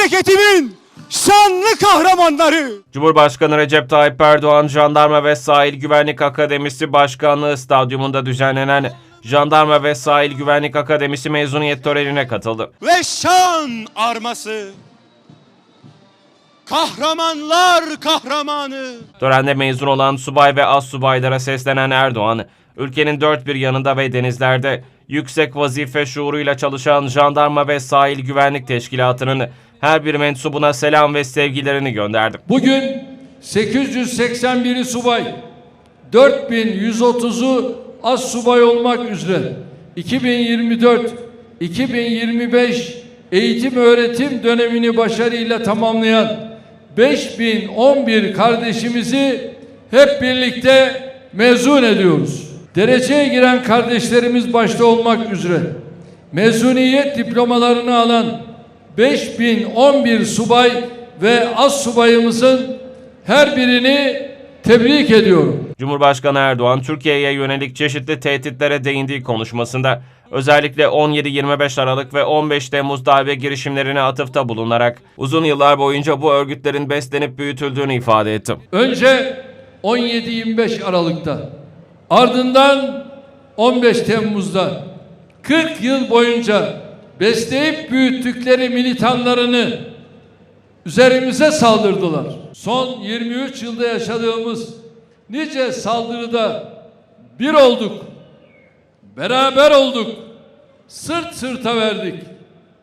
memleketimin şanlı kahramanları. Cumhurbaşkanı Recep Tayyip Erdoğan Jandarma ve Sahil Güvenlik Akademisi Başkanlığı Stadyumunda düzenlenen Jandarma ve Sahil Güvenlik Akademisi mezuniyet törenine katıldı. Ve şan arması. Kahramanlar kahramanı. Törende mezun olan subay ve az subaylara seslenen Erdoğan, ülkenin dört bir yanında ve denizlerde yüksek vazife şuuruyla çalışan Jandarma ve Sahil Güvenlik Teşkilatı'nın her bir mensubuna selam ve sevgilerini gönderdi. Bugün 881 subay, 4130'u az subay olmak üzere 2024-2025 eğitim öğretim dönemini başarıyla tamamlayan 5011 kardeşimizi hep birlikte mezun ediyoruz. Dereceye giren kardeşlerimiz başta olmak üzere mezuniyet diplomalarını alan 5011 subay ve az subayımızın her birini tebrik ediyorum. Cumhurbaşkanı Erdoğan, Türkiye'ye yönelik çeşitli tehditlere değindiği konuşmasında özellikle 17-25 Aralık ve 15 Temmuz darbe girişimlerine atıfta bulunarak uzun yıllar boyunca bu örgütlerin beslenip büyütüldüğünü ifade etti. Önce 17-25 Aralık'ta ardından 15 Temmuz'da 40 yıl boyunca besleyip büyüttükleri militanlarını üzerimize saldırdılar. Son 23 yılda yaşadığımız nice saldırıda bir olduk. Beraber olduk. Sırt sırta verdik.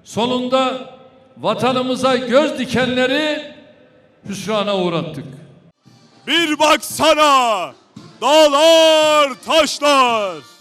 Sonunda vatanımıza göz dikenleri hüsrana uğrattık. Bir baksana. Dağlar taşlar.